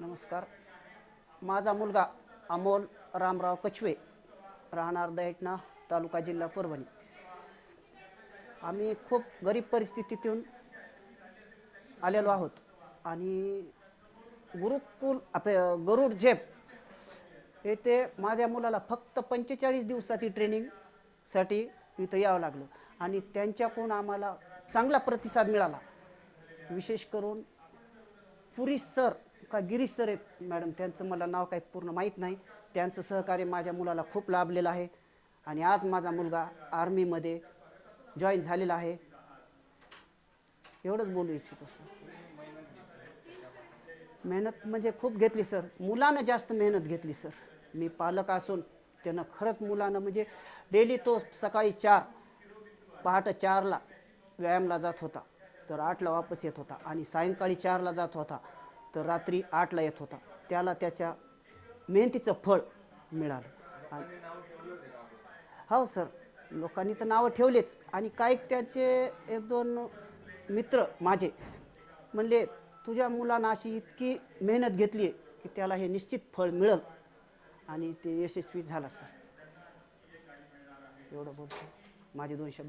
नमस्कार. माझा मुलगा अमोल रामराव कछवे राहणार दैठणा तालुका जिल्हा परभणी. आम्ही खूप गरीब परिस्थितीतून आलेलो आहोत आणि गुरुकुल आपले गरुड झेप येथे माझ्या मुलाला फक्त पंचेचाळीस दिवसाची ट्रेनिंगसाठी इथं यावं लागलं आणि त्यांच्याकडून आम्हाला चांगला प्रतिसाद मिळाला. विशेष करून पुरी सर का गिरीश सर आहेत मॅडम त्यांचं मला नाव काही पूर्ण माहीत नाही. त्यांचं सहकार्य माझ्या मुलाला खूप लाभलेलं आहे. आणि आज माझा मुलगा आर्मीमध्ये जॉईन झालेला आहे. एवढंच बोलू इच्छितो सर. मेहनत म्हणजे खूप घेतली सर. मुलानं जास्त मेहनत घेतली सर. मी पालक असून त्यानं खरंच मुलानं म्हणजे डेली तो सकाळी चार पहाटे चारला व्यायामला जात होता. तर आठला वापस येत होता आणि सायंकाळी चारला जात होता. तर रात्री आठला येत होता. त्याला त्याच्या मेहनतीचं फळ मिळालं. आणि हो सर लोकांनी तर नावं ठेवलेच. आणि काही त्याचे एक दोन मित्र माझे म्हणले तुझ्या मुलांना अशी इतकी मेहनत घेतली आहे की त्याला हे निश्चित फळ मिळेल. आणि ते यशस्वी झाला सर एवढं बोलतो. माझे दोन शब्द